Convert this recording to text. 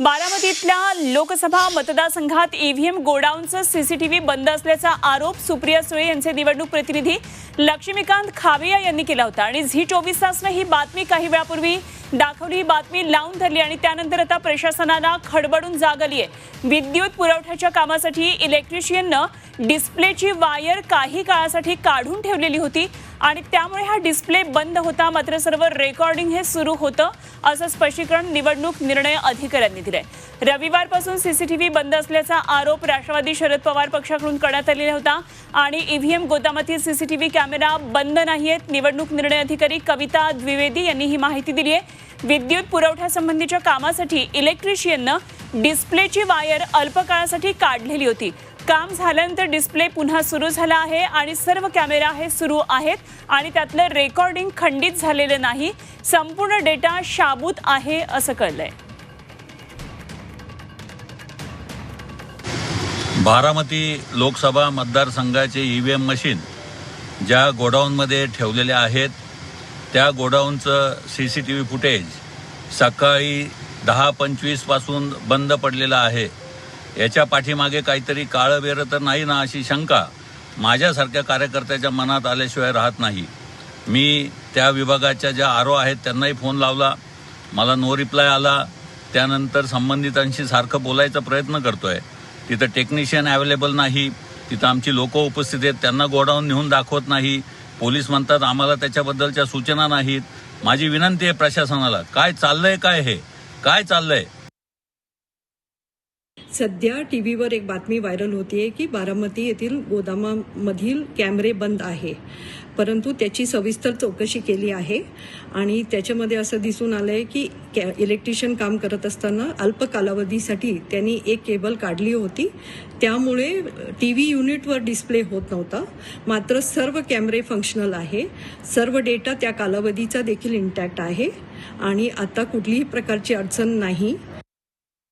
बारामतीतल्या लोकसभा मतदारसंघात EVM गोडाऊनचं CCTV बंद असल्याचा आरोप सुप्रिया सुळे यांचे निवडणूक प्रतिनिधी लक्ष्मीकांत खाविया यांनी केला होता. आणि झी चोवीस तासनं ही बातमी काही वेळापूर्वी दाखवली. ही बातमी लावून धरली आणि त्यानंतर आता प्रशासनाला खडबडून जाग आली आहे. विद्युत पुरवठ्याच्या कामासाठी इलेक्ट्रिशियननं डिस्प्लेची वायर काही काळासाठी काढून ठेवलेली होती. आणि त्यामुळे हा डिस्प्ले बंद होता. मात्र सर्व रेकॉर्डिंग हे सुरू होतं. असं स्पष्टीकरण निवडणूक निर्णय अधिकाऱ्यांनी दिलंय. रविवारपासून सीसीटीव्ही बंद असल्याचा आरोप राष्ट्रवादी शरद पवार पक्षाकडून करण्यात आलेला होता. आणि ईव्हीएम गोदामातील सीसीटीव्ही कॅमेरा बंद नाही आहेत निवडणूक निर्णय अधिकारी कविता द्विवेदी यांनी ही माहिती दिली आहे. विद्युत पुरवठ्यासंबंधीच्या कामासाठी इलेक्ट्रिशियननं डिस्प्लेची वायर अल्पकाळासाठी काढलेली होती. काम झाल्यानंतर डिस्प्ले पुन्हा सुरू झाला आहे आणि सर्व कॅमेरा हे सुरू आहेत आणि त्यातलं रेकॉर्डिंग खंडित झालेलं नाही. संपूर्ण डेटा शाबूत आहे असं कळलंय. बारामती लोकसभा मतदारसंघाचे ई व्ही एम मशीन ज्या गोडाऊनमध्ये ठेवलेल्या आहेत त्या गोडाऊनचं C C T V footage सकाळी दहा पंचवीसपासून बंद पडलेलं आहे. याच्या पाठीमागे काहीतरी काळं बेरं तर नाही ना अशी शंका. माझ्यासारख्या कार्यकर्त्याच्या मनात आल्याशिवाय राहत नाही. मी त्या विभागाच्या ज्या आरो आहेत त्यांनाही फोन लावला. मला नो रिप्लाय आला. त्यानंतर संबंधितांशी सारखं बोलायचा प्रयत्न करतो आहे तिथं टेक्निशियन अवेलेबल नाही. तिथं आमची लोक उपस्थित आहेत. त्यांना गोडाऊन नेऊन दाखवत नाही. पोलीस म्हणतात आम्हाला त्याच्याबद्दलच्या सूचना नाहीत. माझी विनंती आहे प्रशासनाला. काय चाललं आहे काय हे? काय चाललं आहे सध्या टी व्हीवर एक बातमी व्हायरल होतीये की बारामती येथील गोदामामधील कॅमेरे बंद आहे. परंतु त्याची सविस्तर चौकशी केली आहे आणि त्याच्यामध्ये असं दिसून आलंय की कॅ इलेक्ट्रिशियन काम करत असताना अल्प कालावधीसाठी त्यांनी एक केबल काढली होती. त्यामुळे टी व्ही युनिटवर डिस्प्ले होत नव्हता. मात्र सर्व कॅमेरे फंक्शनल आहे. सर्व डेटा त्या कालावधीचा देखील इंटॅक्ट आहे. आणि आता कुठलीही प्रकारची अडचण नाही.